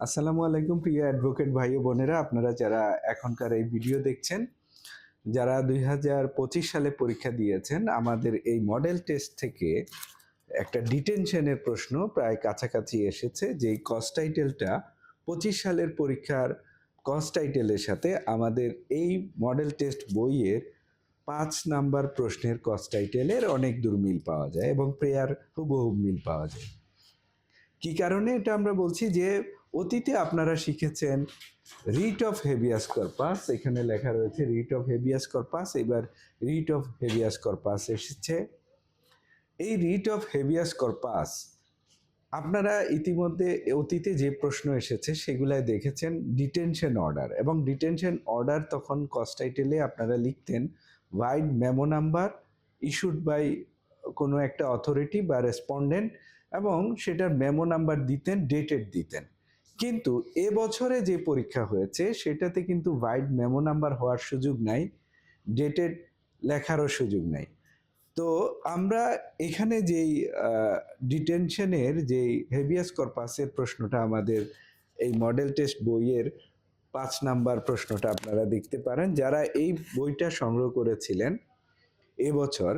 আসসালামু আলাইকুম প্রিয় অ্যাডভোকেট ভাই ও বোনেরা, আপনারা যারা এখনকার এই ভিডিও দেখছেন, যারা দুই হাজার পঁচিশ সালে পরীক্ষা দিয়েছেন, আমাদের এই মডেল টেস্ট থেকে একটা ডিটেনশনের প্রশ্ন প্রায় কাছাকাছি এসেছে যেই কস টাইটেলটা পঁচিশ সালের পরীক্ষার কস টাইটেলের সাথে আমাদের এই মডেল টেস্ট বইয়ের পাঁচ নাম্বার প্রশ্নের কস টাইটেলের অনেক দূর মিল পাওয়া যায় এবং প্রেয়ার হুবহু মিল পাওয়া যায়। কি কারণে এটা আমরা বলছি যে অতীতে আপনারা শিখেছেন রিট অফ হেভিয়াস কর্পাস এখানে লেখা রয়েছে রিট অফ হেভিয়াস কর্পাস এবার রিট অফ হেভিয়াস কর্পাস এসেছে। এই রিট অফ হেভিয়াস কর্পাস আপনারা ইতিমধ্যে অতীতে যে প্রশ্ন এসেছে সেগুলায় দেখেছেন ডিটেনশন অর্ডার এবং ডিটেনশন অর্ডার তখন কস্টাইটেলে আপনারা লিখতেন vide memo number issued by কোনো একটা অথরিটি বা রেসপন্ডেন্ট এবং সেটার মেমো নাম্বার দিতেন ডেটেড দিতেন। কিন্তু এবছরে যে পরীক্ষা হয়েছে, সেটাতে কিন্তু ওয়াইড মেমো নাম্বার হওয়ার সুযোগ নাই ডেটেড লেখারও সুযোগ নাই। তো আমরা এখানে যেই ডিটেনশনের যেই হেভিয়াস কর্পাসের প্রশ্নটা আমাদের এই মডেল টেস্ট বইয়ের পাঁচ নাম্বার প্রশ্নটা আপনারা দেখতে পারেন। যারা এই বইটা সংগ্রহ করেছিলেন এবছর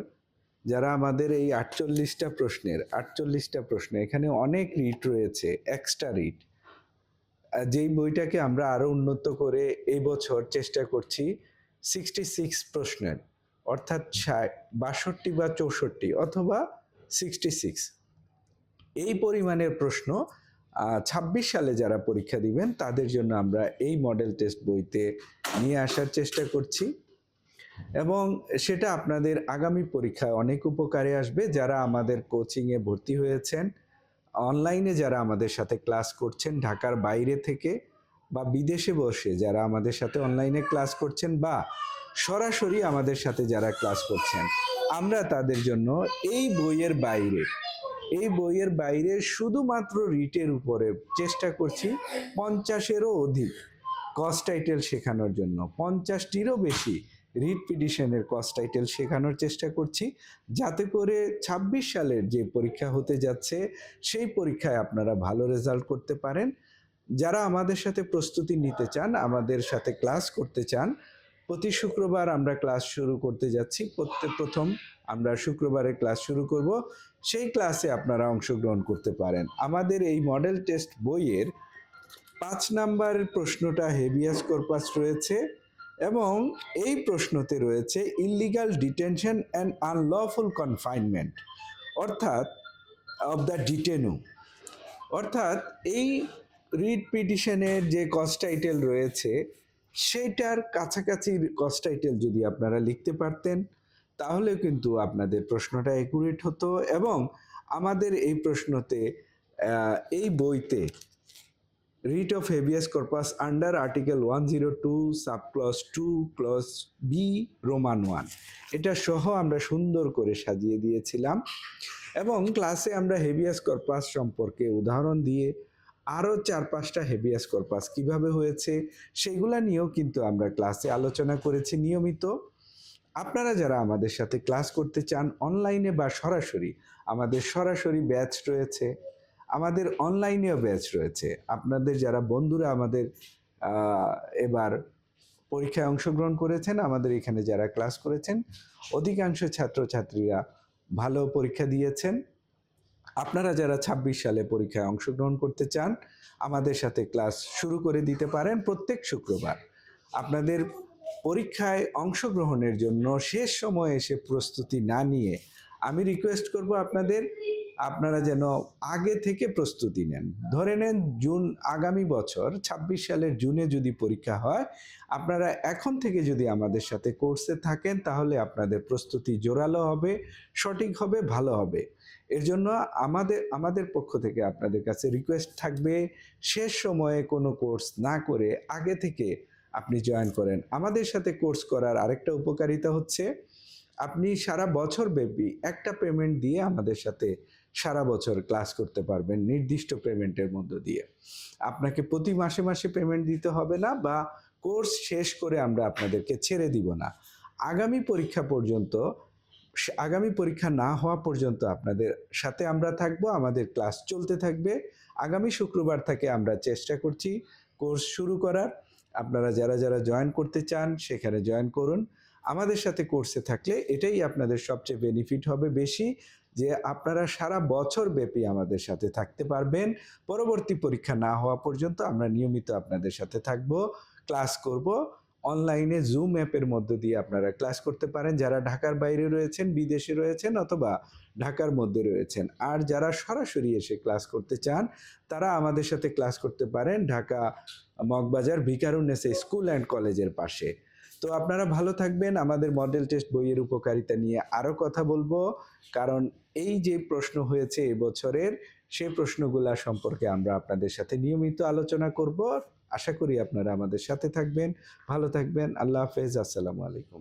যারা আমাদের এই আটচল্লিশটা প্রশ্নের, আটচল্লিশটা প্রশ্ন, এখানে অনেক রিট রয়েছে এক্সট্রা রিট যেই বইটাকে আমরা আরও উন্নত করে এই বছর চেষ্টা করছি সিক্সটি সিক্স প্রশ্নের, অর্থাৎ ষাট, বাষট্টি বা চৌষট্টি অথবা সিক্সটি সিক্স এই পরিমাণের প্রশ্ন ছাব্বিশ সালে যারা পরীক্ষা দিবেন, তাদের জন্য আমরা এই মডেল টেস্ট বইতে নিয়ে আসার চেষ্টা করছি। এবং সেটা আপনাদের আগামী পরীক্ষায় অনেক উপকারে আসবে, যারা আমাদের কোচিংয়ে ভর্তি হয়েছেন। অনলাইনে যারা আমাদের সাথে ক্লাস করছেন, ঢাকার বাইরে থেকে বা বিদেশে বসে যারা আমাদের সাথে অনলাইনে ক্লাস করছেন বা সরাসরি আমাদের সাথে যারা ক্লাস করছেন, আমরা তাদের জন্য এই বইয়ের বাইরে, এই বইয়ের বাইরে শুধুমাত্র রিটের উপরে চেষ্টা করছি পঞ্চাশেরও অধিক কস্ট টাইটেল শেখানোর জন্য, পঞ্চাশটিরও বেশি রিট পিটিশনের কস্ট টাইটেল শেখানোর চেষ্টা করছি। যাতে করে ২৬ সালের যে পরীক্ষা হতে যাচ্ছে, সেই পরীক্ষায় আপনারা ভালো রেজাল্ট করতে পারেন। যারা আমাদের সাথে প্রস্তুতি নিতে চান, আমাদের সাথে ক্লাস করতে চান, প্রতি শুক্রবার আমরা ক্লাস শুরু করতে যাচ্ছি। প্রত্যেক প্রথম আমরা শুক্রবারে ক্লাস শুরু করব। সেই ক্লাসে আপনারা অংশগ্রহণ করতে পারেন। আমাদের এই মডেল টেস্ট বইয়ের পাঁচ নাম্বারের প্রশ্নটা হেভিয়াস কর্পাস রয়েছে। এবং এই প্রশ্নতে রয়েছে illegal detention and unlawful confinement অর্থাৎ অব দ্য ডিটেনু অর্থাৎ এই রিট পিটিশনের যে কস্ট টাইটেল রয়েছে সেইটার কাছাকাছি কস্ট টাইটেল যদি আপনারা লিখতে পারতেন তাহলে কিন্তু আপনাদের প্রশ্নটা একুরেট হতো এবং আমাদের এই প্রশ্নতে এই বইতে corpus under article one zero two sub clause two clause B roman one এটা সহ আমরা সুন্দর করে সাজিয়ে দিয়েছিলাম। এবং ক্লাসে আমরা হেভিয়াস কর্পাস সম্পর্কে উদাহরণ দিয়ে আরও চার পাঁচটা হেভিয়াস কর্পাস কীভাবে হয়েছে, সেগুলা নিয়েও কিন্তু আমরা ক্লাসে আলোচনা করেছি নিয়মিত। আপনারা যারা আমাদের সাথে ক্লাস করতে চান অনলাইনে বা সরাসরি, আমাদের সরাসরি ব্যাচ রয়েছে। আমাদের অনলাইনেও ব্যাচ রয়েছে। আপনাদের যারা বন্ধুরা আমাদের এবার পরীক্ষায় অংশগ্রহণ করেছেন, আমাদের এখানে যারা ক্লাস করেছেন, অধিকাংশ ছাত্রছাত্রীরা ভালো পরীক্ষা দিয়েছেন। আপনারা যারা ২৬ সালে পরীক্ষায় অংশগ্রহণ করতে চান, আমাদের সাথে ক্লাস শুরু করে দিতে পারেন প্রত্যেক শুক্রবার। আপনাদের পরীক্ষায় অংশগ্রহণের জন্য শেষ সময়ে এসে প্রস্তুতি না নিয়ে আমি রিকোয়েস্ট করব আপনাদের আপনারা যেন আগে থেকে প্রস্তুতি নেন। ধরে নেন জুন আগামী বছর ২৬ সালের জুনে যদি পরীক্ষা হয়, আপনারা এখন থেকে যদি আমাদের সাথে কোর্সে থাকেন, তাহলে আপনাদের প্রস্তুতি জোরালো হবে, সঠিক হবে, ভালো হবে। এর জন্য আমাদের আমাদের পক্ষ থেকে আপনাদের কাছে রিকোয়েস্ট থাকবে, শেষ সময়ে কোনো কোর্স না করে আগে থেকে আপনি জয়েন করেন। আমাদের সাথে কোর্স করার আরেকটা উপকারিতা হচ্ছে, আপনি সারা বছর ব্যাপী একটা পেমেন্ট দিয়ে আমাদের সাথে সারা বছর ক্লাস করতে পারবেন নির্দিষ্ট পেমেন্টের মধ্য দিয়ে। আপনাকে প্রতি মাসে মাসে পেমেন্ট দিতে হবে না বা কোর্স শেষ করে আমরা আপনাদেরকে ছেড়ে দিব না। আগামী পরীক্ষা পর্যন্ত, আগামী পরীক্ষা না হওয়া পর্যন্ত আপনাদের সাথে আমরা থাকব, আমাদের ক্লাস চলতে থাকবে। আগামী শুক্রবার থেকে আমরা চেষ্টা করছি কোর্স শুরু করার। আপনারা যারা যারা জয়েন করতে চান, সেখানে জয়েন করুন। আমাদের সাথে কোর্সে থাকলে এটাই আপনাদের সবচেয়ে বেনিফিট হবে বেশি। যে আপনারা সারা বছর ব্যাপী আমাদের সাথে থাকতে পারবেন। পরবর্তী পরীক্ষা না হওয়া পর্যন্ত আমরা নিয়মিত আপনাদের সাথে থাকব, ক্লাস করব। অনলাইনে জুম অ্যাপের মধ্য দিয়ে আপনারা ক্লাস করতে পারেন। যারা ঢাকার বাইরে রয়েছেন, বিদেশে রয়েছেন অথবা ঢাকার মধ্যে রয়েছেন। আর যারা সরাসরি এসে ক্লাস করতে চান, তারা আমাদের সাথে ক্লাস করতে পারেন ঢাকা মগবাজার ভিকারুন্নেসে স্কুল অ্যান্ড কলেজের পাশে। তো আপনারা ভালো থাকবেন। আমাদের মডেল টেস্ট বইয়ের উপকারিতা নিয়ে আরও কথা বলব। কারণ এই যে প্রশ্ন হয়েছে এবছরের সে প্রশ্নগুলা সম্পর্কে আমরা আপনাদের সাথে নিয়মিত আলোচনা করব। আশা করি আপনারা আমাদের সাথে থাকবেন। ভালো থাকবেন। আল্লাহ হাফেজ। আসসালামু আলাইকুম।